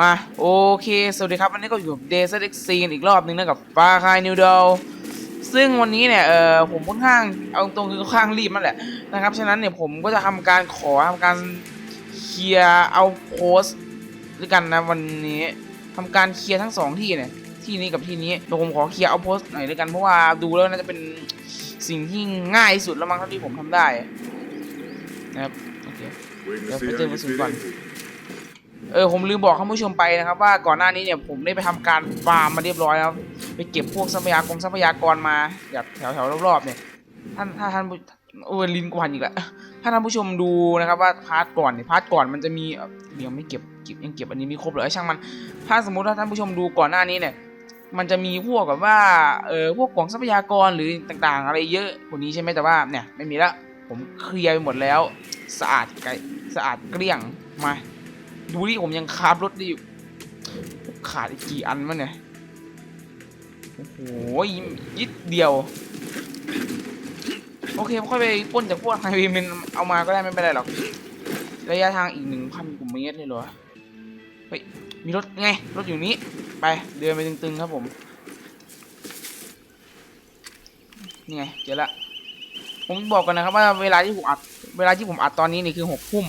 มาโอเค สวัสดีครับ วันนี้ก็อยู่กับเดซเอ็กซีนอีกรอบนึงนะกับฟาคายนิวดลซึ่งวันนี้เนี่ยเออผมค่อนข้างเอาตรงคือค่อนข้างรีบนั่นแหละนะครับฉะนั้นเนี่ยผมก็จะทำการขอทำการเคลียร์เอาโพสด้วยกันนะวันนี้ทำการเคลียร์ทั้งสองที่เนี่ยที่นี้กับที่นี้เดี๋ยวผมขอเคลียร์เอาโพสหน่อยด้วยกันเพราะว่าดูแล้วน่าจะเป็นสิ่งที่ง่ายสุดแล้วมั้งเท่าที่ผมทำได้นะครับโอเค Waiting Yeah, to see but how there you was some fit fun. in. เออผมลืมบอกท่านผู้ชมไปนะครับ ว่าก่อนหน้านี้เนี่ยผมได้ไปทำการฟาร์มมาเรียบร้อยแล้วไปเก็บพวกทรัพยากรทรัพยากรมาแบบแถวแถวๆรอบๆเนี่ยท่านถ้าท่านผู้โอ้ลินกวนอีกแล้วถ้าท่านผู้ชมดูนะครับว่าพาร์ทก่อนเนี่ยพาร์ทก่อนมันจะมีเอ่อยังไม่เก็บเก็บยังเก็บอันนี้ไม่ครบเลยช่างมัน ถ้าสมมุติว่าท่านผู้ชมดูก่อนหน้านี้เนี่ยมันจะมีพวกแบบว่าเออพวกกล่องทรัพยากรหรือต่างๆ อะไรเยอะกว่านี้ใช่ไหมแต่ว่าเนี่ยไม่มีละผมเคลียร์ไปหมดแล้ว สะอาดไกลสะอาดเกลี้ยงมา ดูดิผมยังคาบรถได้อยู่ขาดอีกกี่อันวะเนี่ย โอ้โหยิดเดียว โอเคค่อยไปป้นจากพวกไฮเวย์มันเอามาก็ได้ไม่เป็นไรหรอก ระยะทางอีกหนึ่งพันกว่าเมตรเลยเหรอ เฮ้ย มีรถไง รถอยู่นี้ ไปเดินไปตึงๆครับผม นี่ไง เจอละ ผมบอกกันนะครับว่าเวลาที่ผมอัด เวลาที่ผมอัดตอนนี้นี่คือหกทุ่ม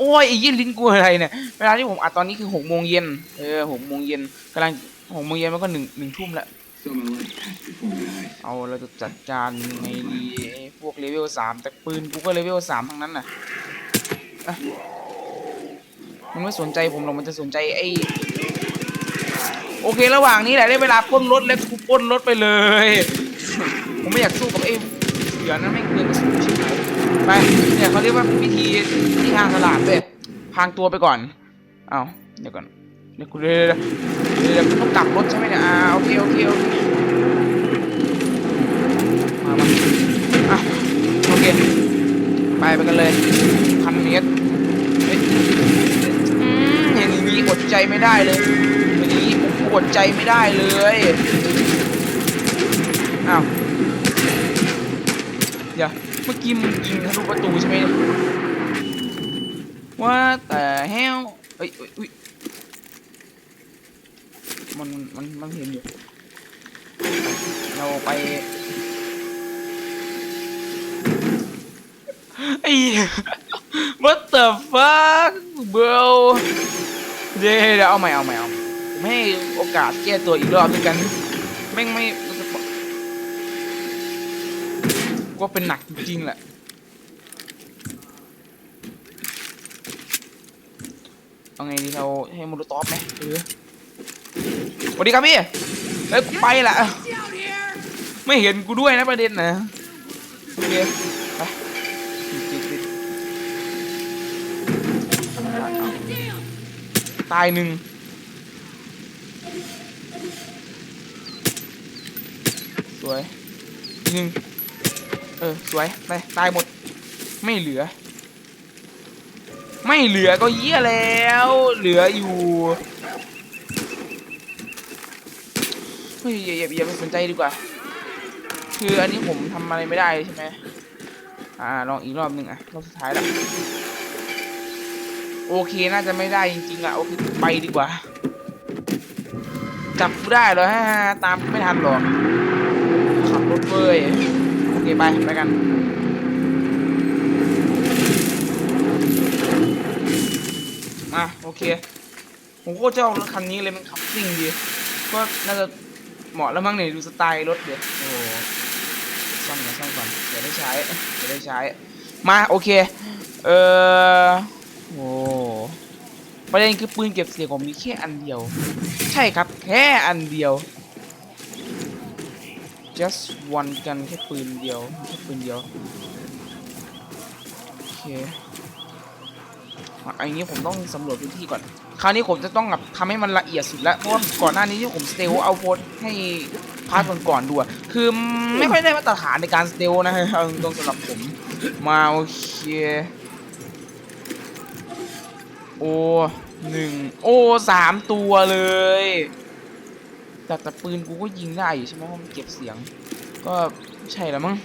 โอ้ยไอ้ยี่ลิ้นกูอะไรเนี่ยเวลาที่ผมอัดตอนนี้คือหกโมงเย็นเออหกโมงเย็นกำลังหกโมงเย็นมันก็หนึ่งหนึ่งทุ่มละเอาเราจะจัดการไงดีพวกเลเวลสามแต่ปืนกูก็เลเวลสามทั้งนั้นน่ะมันไม่สนใจผมหรอกมันจะสนใจไอ้โอเคระหว่างนี้แหละได้เวลาป้นรถแล้วกูป้นรถไปเลย ผมไม่อยากสู้กับไอ้เดี๋ยวนั้นไม่เกินกระสุน ไปเนี่ยเขาเรียกว่าวิธีที่ทางตลาดเว้ยพางตัวไปก่อน เอาเดี๋ยวก่อนเดี๋ยวกูเดี๋ยวเดี๋ยวเดี๋ยวกูต้องกลับรถใช่ไหมเนี่ยอ่าโอเคโอเคโอเคมามาอะโอเคไปไปกันเลยพันเมตรเฮ้ยอืมอย่างนี้อดใจไม่ได้เลยอย่างนี้ผมอดใจไม่ได้เลยอ้าว มื่อกี้มึงยิงทะลุประตูใช่ไหมเนี่ยว่าแต่แฮวเอ้ยเอ้ยอุ้ยมันมันมันเห็นอยู่ เราไปไอ้ what the fuck bro เดี๋ยวเดอเอาใหม่เอาใหม่เอาใหม่ผมให้โอกาสแก้ตัวอีกรอบด้วยกันแม่งไม่ ก็เป็นหนักจริงๆแหละ เอาไงดีเราให้โมโลตอฟไหมหรือสวัสดีครับพี่ เอ้ยกูไปละ ไม่เห็นกูด้วยนะประเด็นนะโอเคไปติดติดติดตายหนึ่งสวยอีกหนึ่ง เออ สวยไปตายหมด ไม่เหลือ ไม่เหลือก็เยี่ยแล้ว เหลืออยู่เฮ้ยอย่าอย่าอย่าไปสนใจดีกว่า คืออันนี้ผมทำอะไรไม่ได้ใช่ไหมอ่า ลองอีกรอบหนึ่งอะ รอบสุดท้ายแล้ว โอเค น่าจะไม่ได้จริงๆอะ โอเค ไปดีกว่า จับกูได้เหรอฮะ ตามไม่ทันหรอกขับรถเว้ยโอเค ไป ไปกันมาโอเค ผมก็จะเอารถคันนี้เลยมันขับซิ่งดี ก็น่าจะเหมาะแล้วมั้งเนี่ยดูสไตล์รถเดี๋ยวโอ้โหซ่อมก่อนซ่อมก่อนเดี๋ยวได้ใช้เดี๋ยวได้ใช้ มาโอเค เออโอ้ประเด็นคือปืนเก็บเสียงผมมีแค่อันเดียว ใช่ครับ แค่อันเดียว just one กันแค่ปืนเดียวแค่ปืนเดียวโอเคอะอย่างนี้ผมต้องสำรวจพื้นที่ก่อน คราวนี้ผมจะต้องแบบทำให้มันละเอียดสุดแล้วเพราะว่าก่อนหน้านี้ที่ผมสเตลเอาโพสให้พาร์ทก่อนๆดูอะคือไม่ค่อยได้มาตรฐานในการสเตลนะฮะตรงสำหรับผมมาโอเคโอ้หนึ่งโอ้สามตัวเลย แต่แต่ปืนกูก็ยิงได้อยู่ใช่ไหมเพราะมันเก็บเสียง ก็ใช่แล้วมั้ง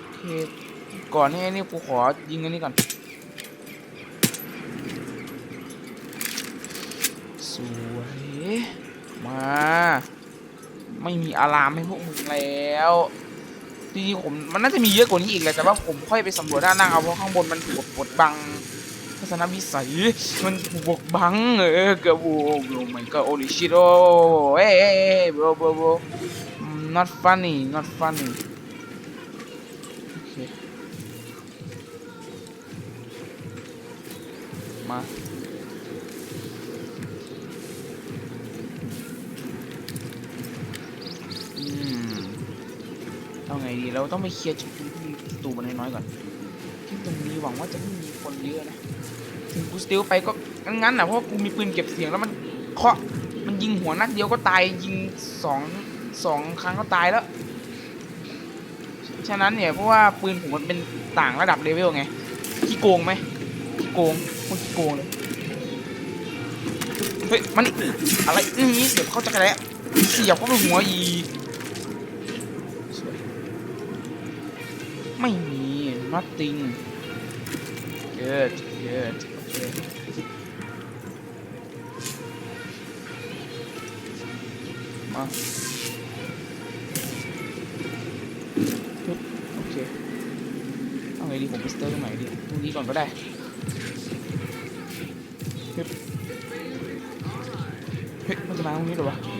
โอเคก่อนให้นี่กูขอยิงอันนี้ก่อนสวยมา ไม่มีอารามให้พวกมึงแล้วจริงๆผมมันน่าจะมีเยอะกว่านี้อีกแหละแต่ว่าผมค่อยไปสำรวจด้านล่างเอาเพราะข้างบนมันถูกบดบัง ทัศนวิสัย มันถูกบดบังเออเกือบโอ้โหมันก็โอลิชิโร่เอ้เอ้ยเอ้ย bro bro bro not funny not funny มาอืมเอาไงดี เราต้องไปเคลียร์จุดที่มีประตูมันน้อยๆก่อน ที่ตรงนี้หวังว่าจะไม่มีคนเยอะนะ ถึงกูสติลไปก็งั้นๆนะเพราะว่ากูมีปืนเก็บเสียงแล้วมันเคาะมันยิงหัวนัดเดียวก็ตายยิงสองสองครั้งก็ตายแล้ว ฉะนั้นเนี่ยเพราะว่าปืนผมมันเป็นต่างระดับเลเวลไงขี้โกงไหมขี้โกงคตรขี้โกงเลยเฮ้ยมันอะไรนี่เสียบเข้าจักรแล้เสียบเข้าไปหัวอีกไม่มี nothing good good โอเคมาปึ๊บโอเคเอาไงดีผมไปสเ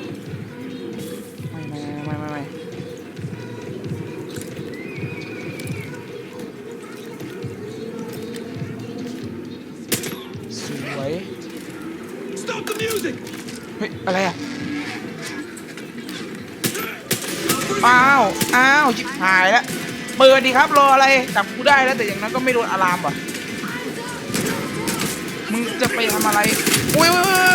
อะไรอะอ้าวอ้าวจิบหายแล้วเปิดดีครับรออะไรจับกูได้แล้วแต่อย่างนั้นก็ไม่โดนอะลามว่ะมึงจะไปทำอะไรอุ้ย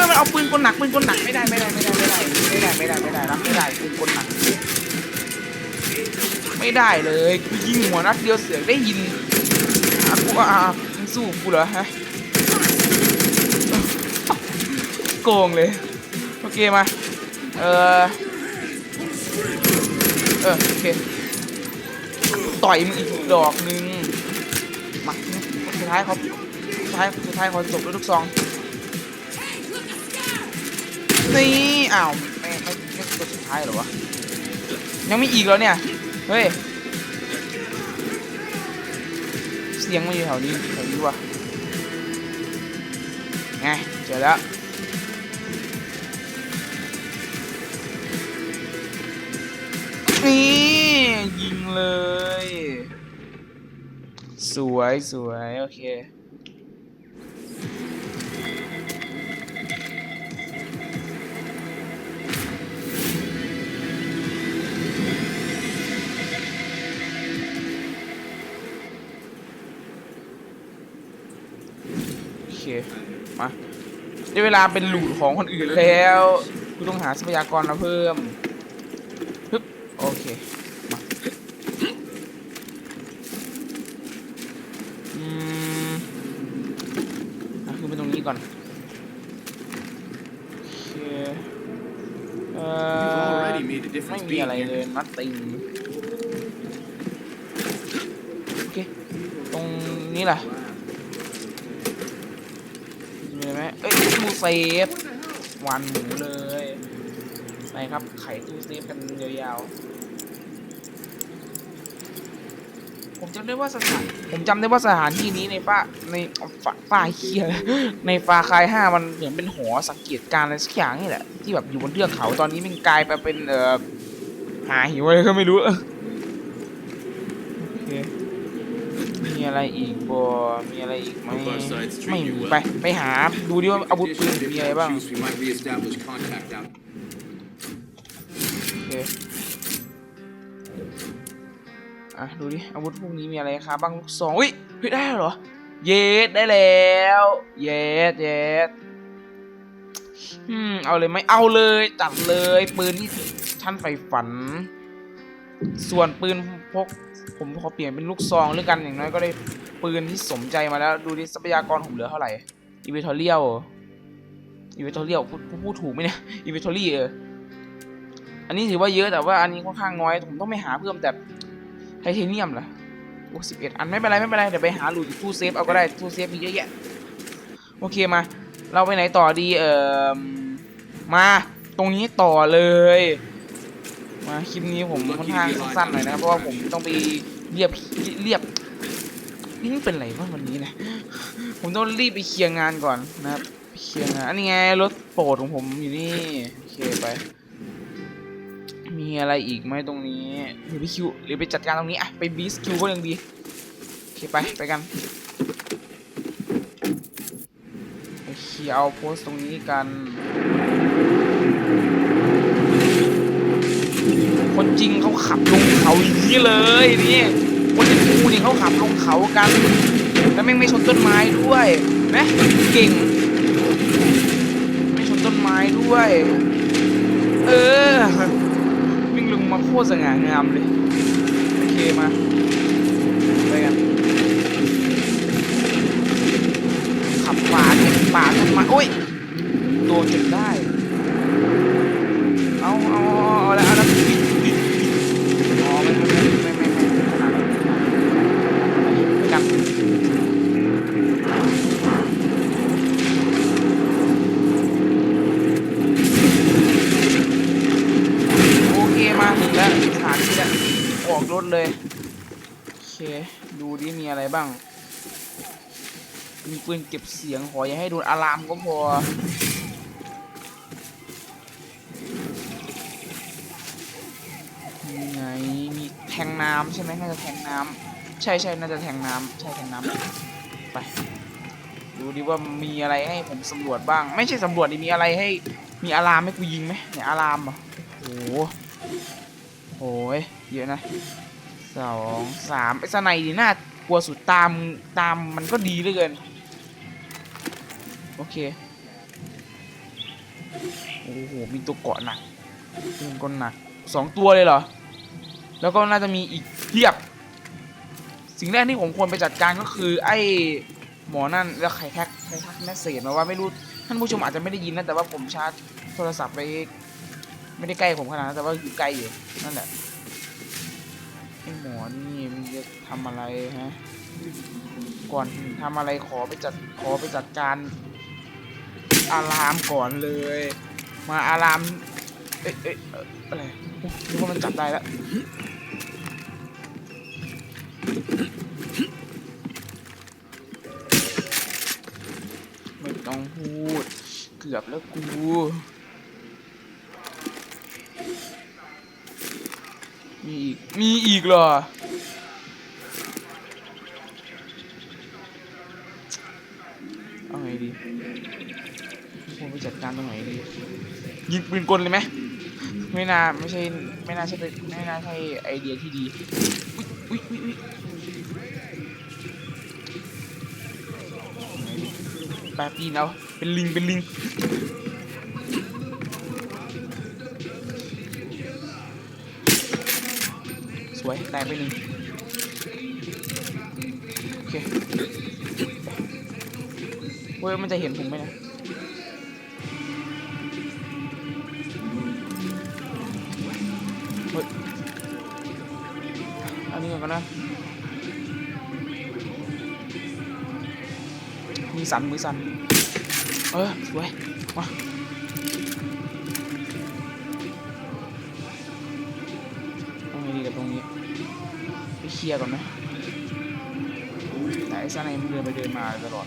มันเอาปืนกลหนักปืนกลหนักไม่ได้ไม่ได้ไม่ได้ไม่ได้ไม่ได้ไม่ได้ไม่ได้รับไม่ได้ปืนกลหนักไม่ได้เลยกูยิงหัวนัดเดียวเสือกได้ยินอะกูอะมึงสู้กูเหรอฮะโกงเลย เคมา เออเออโอเค ต่อยมึงอีกดอกหนึ่งมาสุดท้ายเขาสุดท้ายสุดท้ายเขาจบด้วยลูกซอง นี่ อ้าวไม่ไม่ไม่ตัวสุดท้ายหรอวะ ยังมีอีกเหรอเนี่ย เฮ้ย เสียงมันอยู่แถวนี้แถวนี้วะไงเจอแล้ว นี่ ยิงเลย สวยสวยโอเคค มาได้เวลาเป็นหลูดของคนอื่นแล้วกูต้องหาทรัพยากรมาเพิ่มฮึบโอเค มาอืมอะขึ้นไปตรงนี้ก่อน โอเค เอ่ You've อ already made a ไม่ difference มี being อะไรเลย here. นัดติงโอเค ตรงนี้ล่ะมีไหมเอ้ยตู้เซฟวันหมูเลยไปครับ ไขตู้เซฟกันยาวๆ ผมจำได้ว่าสถาน ผมจำได้ว่าสถานที่นี้ในฟ้าในฟ้าฟ้าเคียในฟาคายห้ามันเหมือนเป็นหอสังเกตการณ์อะไรสักอย่างนี่แหละ ที่แบบอยู่บนเทือกเขาตอนนี้มันกลายไปเป็นเอ่อ หาหิวอะไรก็ไม่รู้โอเคมีอะไรอีกบอมีอะไรอีกไหมไม่ไปไปหาดูดิว่าอาวุธปืนมีอะไรบ้าง choose, we might reestablish contact out. โอเคอะดูดิอาวุธพวกนี้มีอะไรครับบ้างลูกซองอุ้ยเฮ้ยได้เหรอ เยสได้แล้วเยสเยสอืมเอาเลยไหมเอาเลยจัดเลยปืนที่ ท่านใฝ่ฝัน ส่วนปืนพกผมขอเปลี่ยนเป็นลูกซองหรือกันอย่างน้อยก็ได้ปืนที่สมใจมาแล้ว ดูดิทรัพยากรผมเหลือเท่าไหร่อีเวทอเรียลอีเวทอเรียลพูดพูดถูกไหมเนี่ยอีเวทอรี่เอออันนี้ถือว่าเยอะแต่ว่าอันนี้ค่อนข้างน้อย ผมต้องไปหาเพิ่มแต่ไทเทเนียมล่ะโอ้สิบเอ็ดอันไม่เป็นไรไม่เป็นไรเดี๋ยวไปหาหลุดตู้เซฟเอาก็ได้ตู้เซฟมีเยอะแยะโอเคมา เราไปไหนต่อดีเอ่อมาตรงนี้ต่อเลย มาคลิปนี้ผมค่อนข้างสั้นๆหน่อยนะเพราะว่าผมต้องไปเรียบเรียบนี่เป็นไรวะวันนี้เนะผมต้องรีบไปเคลียร์งานก่อนนะครับเคลียร์งานอันนี้ไงรถโปรดของผมอยู่นี่โอเคไป มีอะไรอีกไหมตรงนี้หรือไปคิวหรือไปจัดการตรงนี้อะไปบีสคิวก็ยังดีโอเคไปไปกันไปเคลียร์เอาโพสตตรงนี้กัน คนจริงเขาขับลงเขาอย่างนี้เลยนี่คนที่กูนี่เขาขับลงเขากัน แล้วแม่งไม่ชนต้นไม้ด้วยนะเก่ง ไม่ชนต้นไม้ด้วย เออวิ่งลงมาโคตรสง่างามเลย โอเคมาไปกันขับป่าเนี่ยป่าต้นไม้โอ้ยโดนจนได้ เอาเอาแล้วอ๋อไม่ไม่ไม่ไม่ไม่ไม่ขนาดนั้นไปกันโอเคมาถึงแล้วสถานที่แล้วออกรถเลยโอเค ดูดิมีอะไรบ้าง มีปืนเก็บเสียงขออย่าให้โดนอะลามก็พอมีไงมีแทงน้ำใช่ไหมน่าจะแทงน้ำใช่ใช่น่าจะแทงน้ำใช่แทงน้ำไปดูดิว่ามีอะไรให้ผมสำรวจบ้าง ไม่ใช่สำรวจดิมีอะไรให้ มีอะลามให้กูยิงไหมเนี่ยอะลามอะโอ้โหโอ้ยเยอะนะ สองสามไอ้สไนดีน่ากลัวสุดตามตามมันก็ดีเหลือเกิน โอเค โอ้โห มีตัวเกาะหนักปืนกลหนักสองตัวเลยเหรอ แล้วก็น่าจะมีอีกเพียบ สิ่งแรกที่ผมควรไปจัดการก็คือไอ้หมอนั่นแล้วใครแท็กใครทักแมสเซจมาว่าไม่รู้ท่านผู้ชมอาจจะไม่ได้ยินนะแต่ว่าผมชาร์จโทรศัพท์ไปไม่ได้ใกล้ผมขนาดนั้นแต่ว่าอยู่ไกลอยู่นั่นแหละ หมอนี่มันจะทำอะไรฮะ ก่อนทำอะไรขอไปจัดขอไปจัดการ อารามก่อนเลย มาอาราม เอ๊ะเอ๊ะอะไรโอ้ว่ามันจับได้แล้วไม่ต้องพูด เกือบแล้วกู มีอีก มีอีกเหรอ เอาไงดีผมไปจัดการตรงไหนดี ยิงปืนกลเลยไหม ไม่น่า ไม่ใช่ ไม่น่าใช่เป็นไม่น่าใช่ไอเดียที่ดี อุ้ยอุ้ยอุ้ยแปปีนเอาเป็นลิง เป็นลิง วยแตกไปหนึ่งโอเคเว้ยมันจะเห็นผมไหมนะเฮ้ยอันนี้ก่อนนะมีสันมือสันเออสวยมา เคลียร์ก่อนไหมแต่ไอ้ซันไอ้มันเดินไปเดินมาตลอด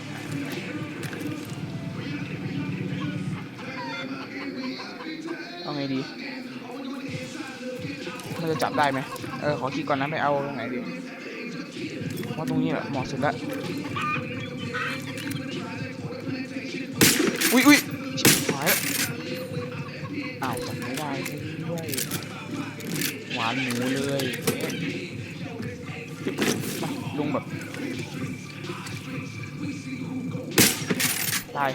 เอาไงดี มันจะจับได้ไหมเออ ขอคิดก่อนนะไปเอาตรงไหนดีว่าตรงนี้แหละเหมาะสุดละอุ้ยอุ้ยหายแล้วอ้าวจับไม่ได้ด้วยหวานหมูเลยาย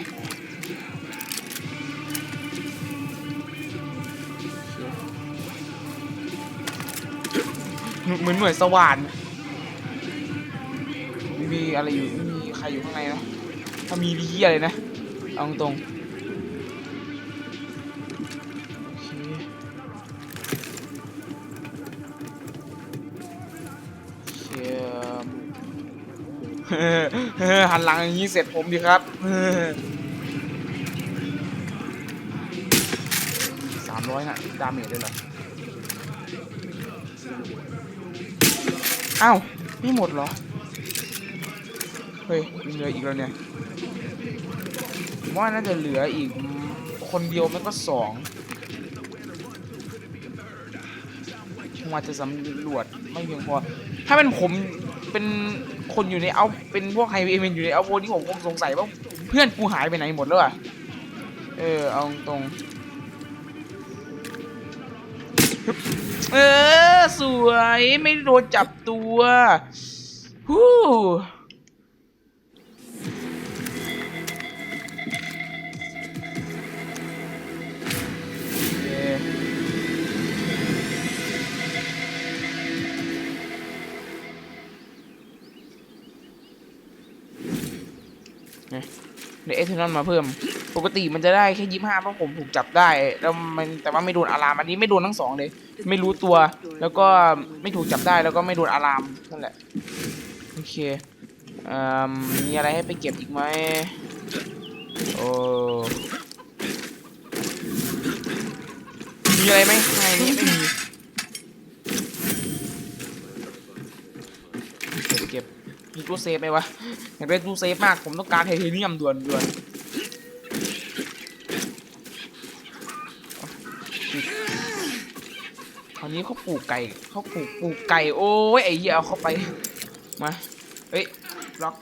เหมือนหน่วยสว่านไม่มีอะไรอยู่ไม่มีใครอยู่ข้างในนะถ้ามีมีเหี้ยเลยนะเอาตรงๆ หันหลังอย่างนี้เสร็จผมดีครับเออร้อยนะดาเมจเลยเหรออ้าวไม่หมดเหรอ เฮ้ยเหลืออีกแล้วเนี่ยผมว่าน่าจะเหลืออีกคนเดียวไม่ก็สองผมอาจจะสำรวจไม่เพียงพอ ถ้าเป็นผมเป็น คนอยู่ในเอาเป็นพวกไฮเวย์เป็นอยู่ในเอาโวนี่ผมคงสงสัยว่าเพื่อนกูหายไปไหนหมดแล้วอะเออเอาตรงเออสวยไม่โดนจับตัวฮู้ ดี๋ยวเอทานอลมาเพิ่ม ปกติมันจะได้แค่ยี่ห้าเพราะผมถูกจับได้ แล้วมันแต่ว่าไม่โดนอะลาม อันนี้ไม่โดนทั้งสองเลย ไม่รู้ตัว แล้วก็ไม่ถูกจับได้แล้วก็ไม่โดนอะลามนั่นแหละ โอเคเอ่อมีอะไรให้ไปเก็บอีกไหมโอ้มีอะไรไหมไม่มีเก็บเก็บ มีตู้เซฟไหมวะอยากได้ตู้เซฟมาก ผมต้องการไทเทเนียมด่วนด่วนคราวนี้เขาปลูกไก่เขาปลูกปลูกไก่ โอ้ยไอ้เหี้ยเอาเข้าไป มาเฮ้ยล็อก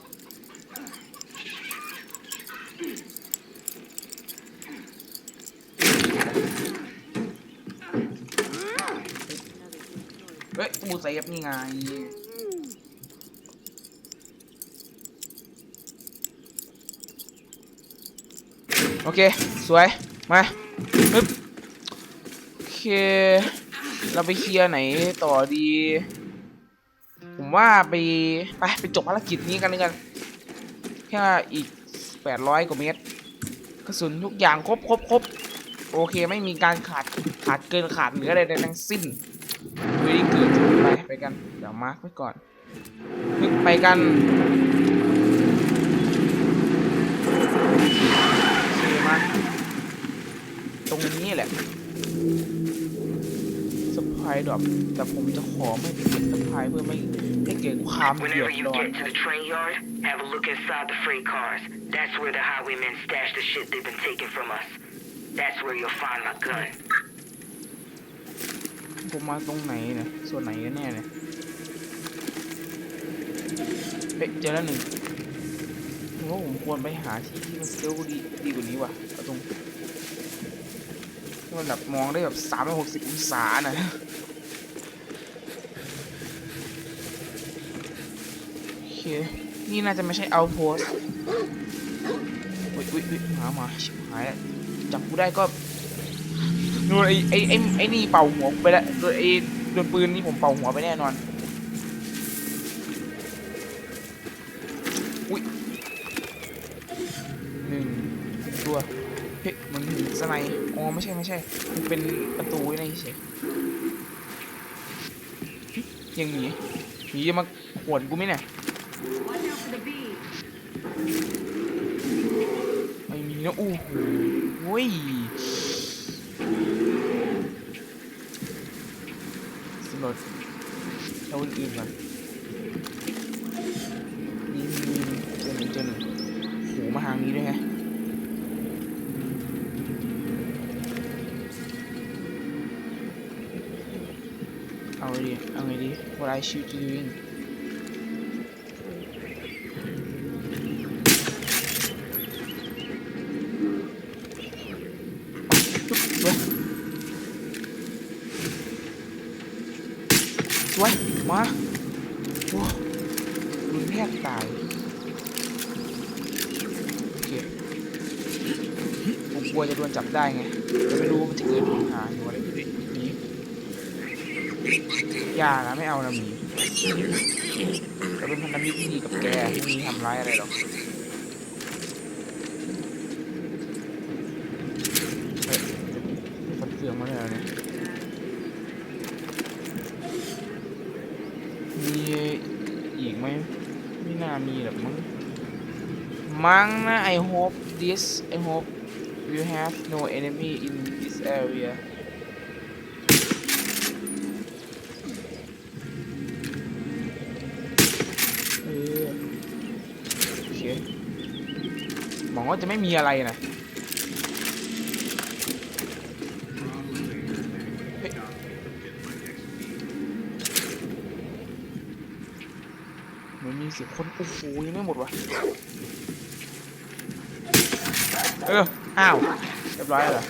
เฮ้ยตู้เซฟนี่ไง โอเค สวย มาปึ๊บโอเค เราไปเคลียร์ไหนต่อดี ผมว่าไป ไป ไปจบภารกิจนี้กันเลยกัน แค่อีก 800 กว่าเมตร กระสุนทุกอย่างครบครบครบโอเคไม่มีการขาดขาดเกินขาดเหลืออะไรทั้งสิ้นเฮ้ยเกิดไปไปกัน เดี๋ยวมาร์คไว้ก่อนไปกันเมาตรงนี้แหละสปายดรอปแต่ผมจะขอไม่ไปเก็บสปายเพื่อไม่ให้เกิดความเดือ Whenever ด you ร้อน get to the train yard, have a look inside the freight cars. That's where the highwaymen stash the shit they've been taking from us. That's where you'll find my gun. ผมมาตรงไหนเนี่ยส่วนไหนกันแน่เนี่ยเฮ้ยเจอแล้วหนึ่งผม ว่าผมควรไปหาที่ที่มันเกลดีดีกว่านี้ว่ะเอาตรงที่มันแบบมองได้แบบสามร้อยหกสิบองศานะโอเค นี่น่าจะไม่ใช่เอาโพสอุ้ยอุ้ยอุ้ยหมาหมาชิบหายแล้วจับกูได้ก็โดนไอ้ไอ้ไอ้นี่เป่าหัวไปแล้วโดนไอ้โดนปืนนี่ผมเป่าหัวไปแน่นอน สไนอ๋อไม่ใช่ไม่ใช่ มันเป็นประตูไว้ในเฉยยังหมีหมีจะมาขวนกูไหมเนี่ยไม่มีนะอู้หูเว้ยสำรวจเราอื่นก่อนนี่มีเจอหนึ่งเจอหนึ่งโหมาทางนี้ด้วยไง เอาไงดีเอาไงดี What I should doing สวยสวยมาโอ้รุนแทบตายโอเคผมกลัวจะโดนจับได้ไงแต่ไม่รู้ว่ามันจะเกิดปัญหาอยู่อะไรหมีอย่านะไม่เอานะ หมีเราเป็นพันธมิตรที่ดีกับแกไม่มีทำร้ายอะไรหรอกเฮ้ยฟันเฟืองมาเลยเหรอเนี่ยมีอีกไหมไม่น่ามีหรอกมั้งมั้งนะ I hope this I hope you have no enemy in this area ว่าจะไม่มีอะไรนะมือนมีเสียคนโอ้โหยังไม่หมดวะเอออ้าวเรียบร้อยแล้วเหรอ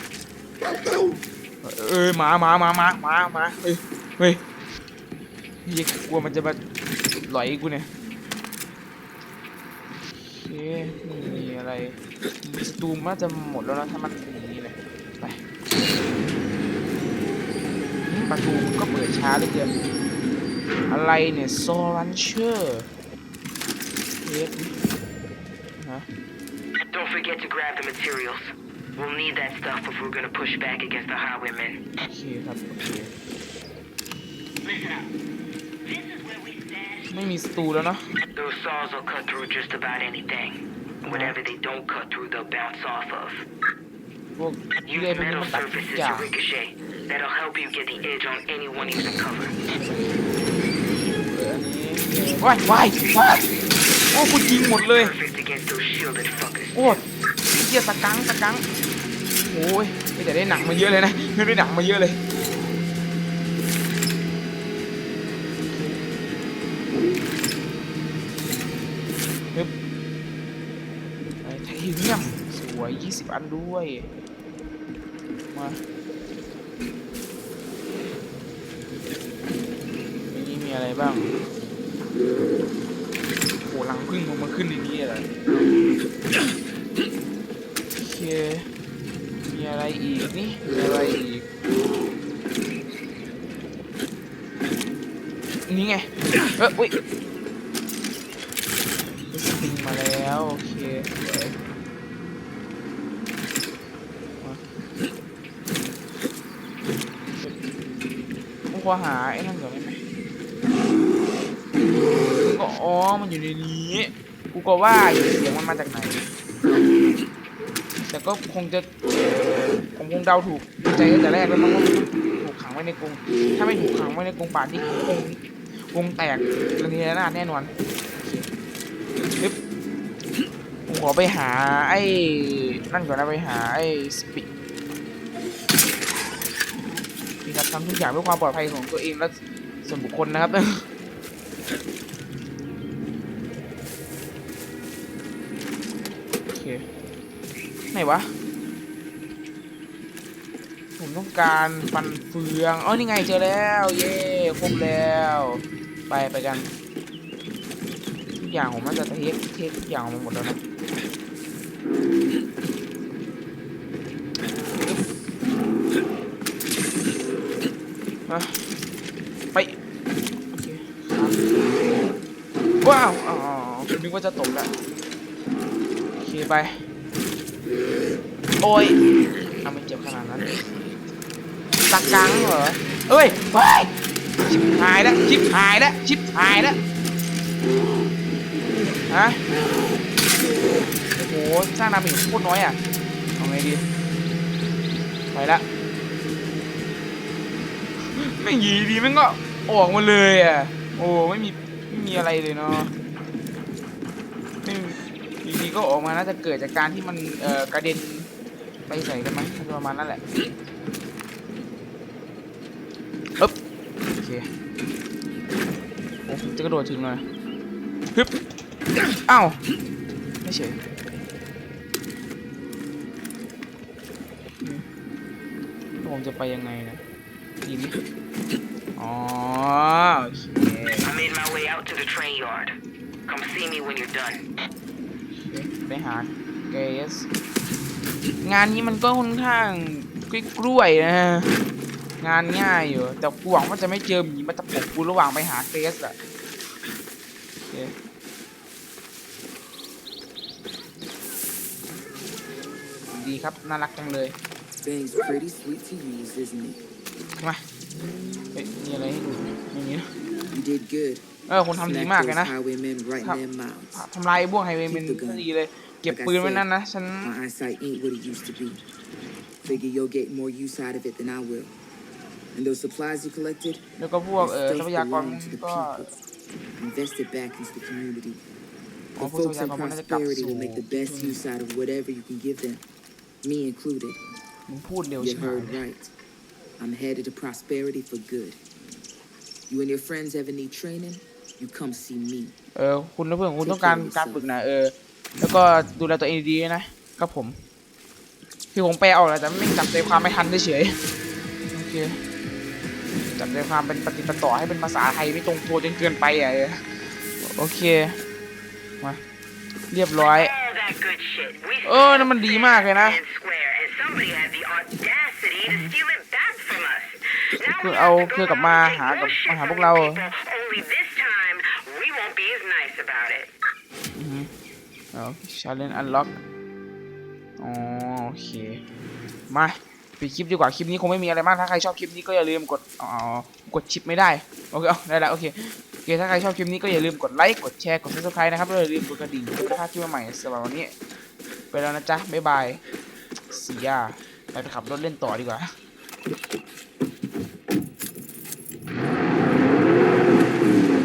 เออหมาหมาหมาหมาหมาหมาเฮ้ยเฮ้ยเฮียกลัวมันจะมาหลอยกูเนี่ยโอเคไม่มีอะไร สตูมน่าจะหมดแล้วนะถ้ามันเป็นอย่างนี้เลยไปอืมประตูมันก็เปิดช้าเหลยเกินอะไรเนี่ยโซลันเชอร์เทปฮะ Don't forget to grab the materials. We'll need that stuff if we're gonna push back against the highwaymen. โอเคครับโอเค Listen up. This is where we stash. ไม่มีสตูแล้วเนาะ Those saws will cut through just about anything. Whatever they don't cut through, they'll bounce off of. พวกเลื่อย Use พวกนี้ metal มันตัดทุก surfaces อย่าง to ricochet. That'll help you get the edge on anyone who's in cover. เอออันนี้ว้ายว้ายว้ายโอ้คุณยิงหมดเลย Perfect against those shielded fuckers. โอ้ยเหี้ยตะกังตะกังโอ้ยแต่ได้หนังมาเยอะเลยนะได้หนังมาเยอะเลย วย20อันด้วย มานนี้มีอะไรบ้างโหลังพึ่งมันมาขึ้นในนี้เหรโอเค มีอะไรอีกนี่ มีอะไรอีก นี่ไง เอ้ย ได้สปริงมาแล้ว โอเคสวยมา ผมขอหาไอ้นั่นก่อนได้ไหมก็อ๋อมันอยู่ในนี้ กูก็ว่าอยู่เสียงมันมาจากไหน แต่ก็คงจะเอ่อผมคงเดาถูกใจตั้งแต่แรกแล้วมั้งว่ามันถูกขังไว้ในกรงถ้าไม่ถูกขังไว้ในกรงป่านที่กรงกรงแตกระเนระนาดแน่นอนปึ๊บผมขอไปหาไอ้นั่นก่อนนะไปหาไอ้สปินี่ครับ ทำทุกอย่างเพื่อความปลอดภัยของตัวเองและส่วนบุคคลนะครับโอเคไหนวะ ผมต้องการฟันเฟืองอ๋อนี่ไงเจอแล้ว เย้ครบแล้ว ไปไปกันทุกอย่างผมน่าจะเทคเทคทุกอย่างมาหมดแล้วนะ อะไปโอเคว้าวอ๋อผมนึกว่าจะตกแล้วโอเคไป โอ้ยเอาไมเจ็บขนาดนั้นตะกังเหรอเอ้ยไปชิบหายแล้วชิบหายแล้วชิบหายแล้วฮะโอ้โหสร้างดาเมจโคตรน้อยอะเอาไงดีไปละไม่งยีดีแม่งก็ออกมาเลยอะ โอ้ไม่มีไม่มีอะไรเลยเนาะไม่มีดีก็ออกมาน่าจะเกิดจากการที่มันเอ่อกระเด็นไปใส่กันไหมน่าจะประมาณนั้นแหละอึ๊บโอเคโอ้จะกระโดดถึงเลยฮึบอ้าวไม่เฉยผมจะไปยังไงนะทีนี้ อ๋อโอเค I made my way out to the train yard. Come see me when you're done. ไปหาเกส งานนี้มันก็ค่อนข้างกล้วยๆนะงานง่ายอยู่ แต่กูหวังว่าจะไม่เจอหมีมาตะปบกูระหว่างไปหาเกสอะโอเคดีครับ น่ารักจังเลย Thing's pretty sweet to use, isn't it? มา เฮ้ยมีอะไรให้ดูไม่มีนะ You did good. เออคนทำดี Smacked มากเลย those นะ highwaymen right in Huh. their mouths. ทำลายพวกไฮเวย์เป็นดีเลย เก็บปืนไว้นั่นนะ ฉัน My eyesight ain't what it used to be. Figure you'll get more use out of it than I will. And those supplies you collected, แล้วก็พวก that เออ stuff ทรัพยากร belong to the ก็ people. Invest it back into the community. อ๋อ The พวกทรัพ folks ยา in กรมันน่าจะกลับ prosperity สู่ will make the best use out of whatever you can give them, me included. มึงพูดเร็ว You ใช่ไหม heard right. I'm headed to prosperity for good. You and your friends ever need training? You come see me. เออคุณและเพื่อนของคุณต้องการการฝึกนะเออ แล้วก็ดูแลตัวเองดีๆนะครับผม คือผมแปลออกแล้วแต่ไม่จับใจความไม่ทันเฉยๆโอเคจับใจความเป็นปฏิปต่อให้เป็นภาษาไทยไม่ตรงตัวจนเกินไปอะเออโอเคมาเรียบร้อย All that good shit. We เออนั่นมันดีมากเลยนะ and square, and somebody had the audacity to steal it back from us. Now คือเอา have to คื go อกลับมาหากับมาหาพวกเรา Only this time, we won't be as nice about it. เอาชาเลนจ์อันล็อกอ๋อโอเค มาปิดคลิปดีกว่าคลิปนี้คงไม่มีอะไรมากถ้าใครชอบคลิปนี้ก็อย่าลืมกดอ๋อกดชิปไม่ได้โอเคเอาได้แล้วโอเคโอเคถ้าใครชอบคลิปนี้ก็อย่าลืมกดไลค์กดแชร์กดซับสไครต์นะครับแล้วอย่าลืมกดกระดิ่งเพื่อไม่พลาดคลิปใหม่ๆสำหรับวันนี้ ไปแล้วนะจ๊ะบ๊ายบายสียาไปไปขับรถเล่นต่อดีกว่า